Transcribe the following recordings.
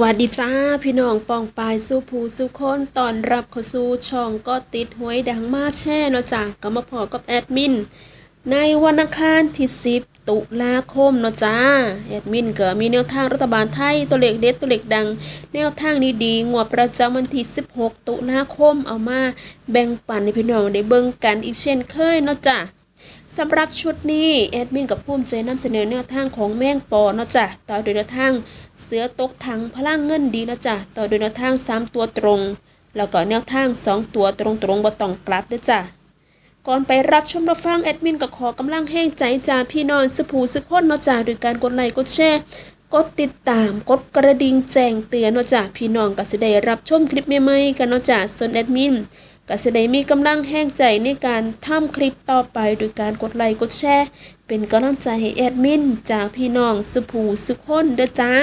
วัสดีจ้าพี่น้องปองปายสู้ผู้สู้คนตอนรับเข้าสู่ช่องก็ติดหวยดังมาแช่เนาะจ้าก็มาพอกับแอดมิน ในวันอังคารที่ 10 ตุลาคมเนาะจ้าแอดมินก็มีแนวทางรัฐบาลไทยตัวเลขเด็ดตัวเลขดัง แนวทางดีๆงวดประจำวันที่ 16 ตุลาคมเอามาแบ่งปันให้พี่น้องได้เบิ่งกันอีกเช่นเคยเนาะจ้า สำหรับชุดนี้แอดมินกับภูมิใจนำเสนอแนวทางของแมงปอเนาะจ้ะต่อโดยแนวทางเสือตกถังพลังเงินดีเนาะจ้ะต่อโดยแนวทาง 3 ตัวตรง แล้วก็แนวทาง 2 ตัวตรงตรงบ่ต้องกลับเด้อจ้ะก่อนไปรับชมรับฟังแอดมินก็ขอกำลังแห้งใจจากพี่น้องสผูสึกคนเนาะจ้ะโดยการกดไลค์กดแชร์กดติดตามกดกระดิ่งแจ้งเตือนเนาะจ้ะพี่น้องก็สิได้รับชมคลิปใหม่ๆกันเนาะจ้ะส่วนแอดมิน ก็จะได้มีกำลังแห้งใจในการทำคลิปต่อไปโดยการกดไลค์กดแชร์ เป็นกำลังใจให้แอดมิน จากพี่น้องสุภูสุคนเด้อจ้า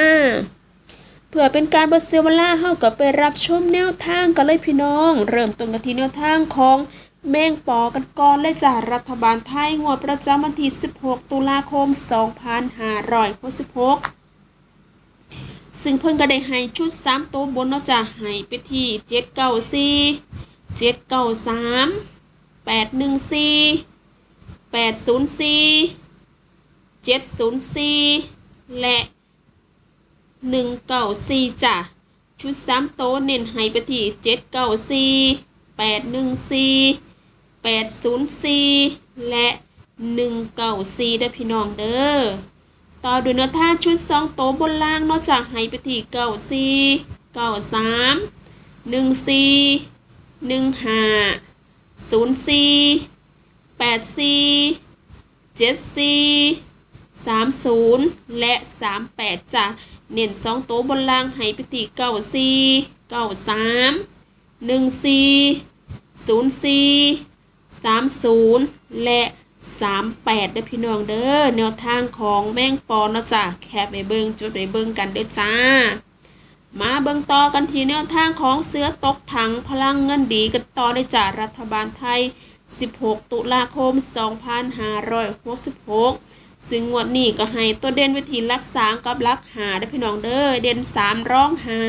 เพื่อเป็นการบดเซยเวลาเฮาก็ไปรับชมแนวทางกันเลยพี่น้อง เริ่มต้นกันที่แนวทางของแมงปอกันก่อนเลยจ้ารัฐบาลไทยงวดประจำวันที่ 16 ตุลาคม 2566ซึ่งเพิ่นก็ได้ให้ชุด 3 ตัวบนเนาะจ้ะให้ไปที่ 794 เจ็ดเก้าสามแปดหนึ่งสี่แปดศูนย์สี่เจ็ดศูนย์สี่และหนึ่งเก้าสี่จ้ะชุดสามโต๊ะเน้นให้ไปที่เจ็ดเก้าสี่แปดหนึ่งสี่แปดศูนย์สี่และหนึ่งเก้าสี่เด้พี่น้องเด้อต่อด้วยแนวท่าชุดสองโต๊ะบนล่างนอกจากให้ไปที่เก้าสี่เก้าสามหนึ่งสี่ หนึ่งห้าศูนย์สี่แปดสี่เจ็ดสี่สามศูนย์และสามแปดจ้ะเน้นสองโต๊ะบนล่างให้ไปที่เก้าสี่เก้าสามหนึ่งสี่ศูนย์สี่สามศูนย์และสามแปดเด้อพี่น้องเด้อแนวทางของแมงปอเนาะจ้ะแคบไปเบิ้งจุดไปเบิ้งกันเด้อจ้า มาเบิ่งต่อกันที่แนวทางของเสือตกถังพลังเงินดีกันต่อได้จากรัฐบาลไทย 16 ตุลาคม 2566 ซึ่งงวดนี้ก็ให้ตัวเด่นว้ที่ลักษากับลักหาได้พี่น้องเด้อเด่น 3 ร้องหา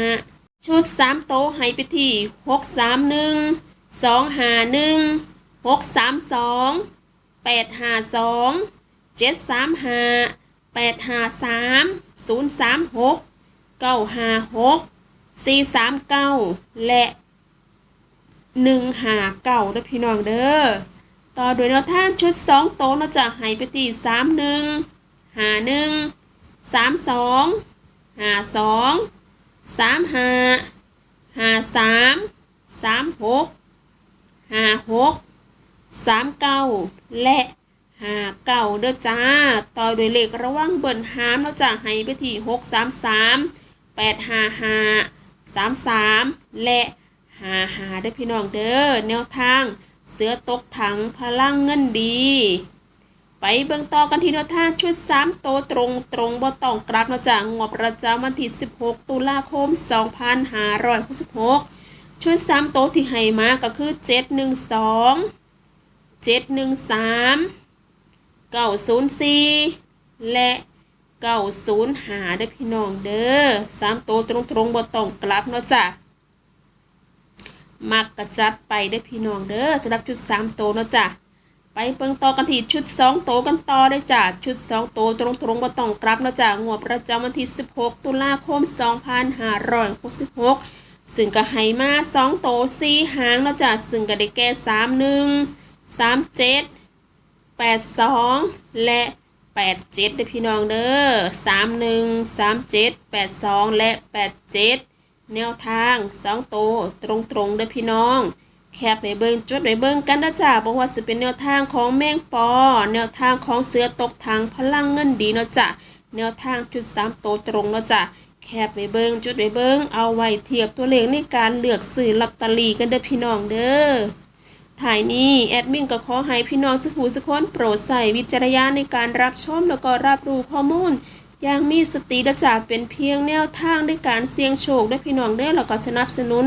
ชุด 3 โตให้ไปที่ 631 251 632 852 735 853 036 เก้าห้าหกสี่สามเก้าและหนึ่งห้าเก้าเด้อพี่น้องเด้อ ต่อโด้วยแนวทางชุดสองโตะเราจะให้ไปตีสามหนึ่งห้าหนึ่งสามสองห้าสองสามห้าห้าสามสามหกห้าหกสามเก้าและห้าเก้าเด้อจ้า ต่อโดยเลขระวังเบิ่นหามเราจะให้ไปที่หกสามสาม แปดห้าห้าสามสามและห้าห้าได้พี่น้องเด้อแนวทางเสือตกถังพลังเงินดี ไปเบิ่งต่อกันที่แนวทางชุด 3 โตตรงตรงบ่ต้องกลับนาะจากงวดประจำวันที่ 16 ตุลาคม 2566ชุด3โตที่ให้มาก็คือ712 713 904และ เก้าศูนย์หาได้พี่น้องเด้อสามโตตรงตรงบ่ต้องกลับเนาะจ้ะมักกระจัดไปได้พี่น้องเด้อสำหรับชุดสามโตเนาะจ้ะไปเบิ่งต่อกันที่ชุดสองโตกันต่อได้จ้ะชุดสองโตตรงตรงบ่ต้องกลับเนาะจ้ะงวดประจำวันที่16ตุลาคม2566ซึ่งก็ให้มาสองโตสี่หางเนาะจ้ะซึ่งก็ได้แก่สามหนึ่งสามเจ็ดแปดสองและ แปดเจ็ดเด้อพี่น้องเด้อสามหนึ่งสามเจ็ดแปดสองและแปดเจ็ดแนวทางสองโตตรงตรงๆเด้อพี่น้อง แคบไปเบิ้งจดไปเบิ้งกันนะจ้าบอกว่าจะเป็นแนวทางของแมงปอ แนวทางของเสือตกทางพลังเงินดีเนาะจ้ะแนวทางจุดสามโตตรงเนาะจ้ะแคบไปเบิ้งจุดไปเบิ้งเอาไว้เทียบตัวเลขในการเลือกซื้อลอตเตอรี่กันเด้อพี่น้องเด้อ ถ่ายนี้แอดมินก็ขอให้พี่น้องสุขุสุคนโปรดใส่วิจารณญาณในการรับชมแล้วก็รับรู้ข้อมูลอย่างมีสติและจากเป็นเพียงแนวทางในการเสี่ยงโชคได้พี่น้องได้อแล้วก็สนับสนุน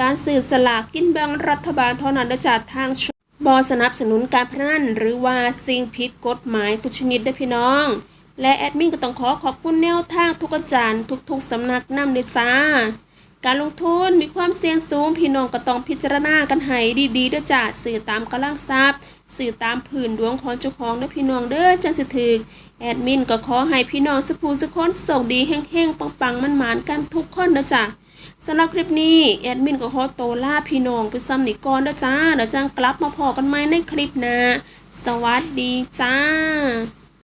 การสื่อสลากกินแบ่งรัฐบาลเท่านั้นและจากทางบอสนับสนุนการพนันหรือว่าสิ่งผิดกฎหมายทุกชนิดได้พี่น้อง และแอดมินก็ต้องขอขอบคุณแนวทางทุกอาจารย์ทุกๆสำนักนำด้วยจ้า การลงทุนมีความเสี่ยงสูง พี่น้องก็ต้องพิจารณากันให้ดีๆเด้อจ้าสื่อตามกำลังทรัพย์สื่อตามผืนดวงของเจ้าของเด้อพี่น้องเด้อจังสิถึกแอดมินก็ขอให้พี่น้องสุภูสุคนโชคดีแห้งๆปังๆมันหมานๆกันทุกคนเด้อจ้าสำหรับคลิปนี้แอดมินก็ขอโตวลาพี่น้องไปซ้ำนิก่อนเด้อจ้าเดี๋ยวจังกลับมาพอกันใหม่ในคลิปหน้าสวัสดีจ้า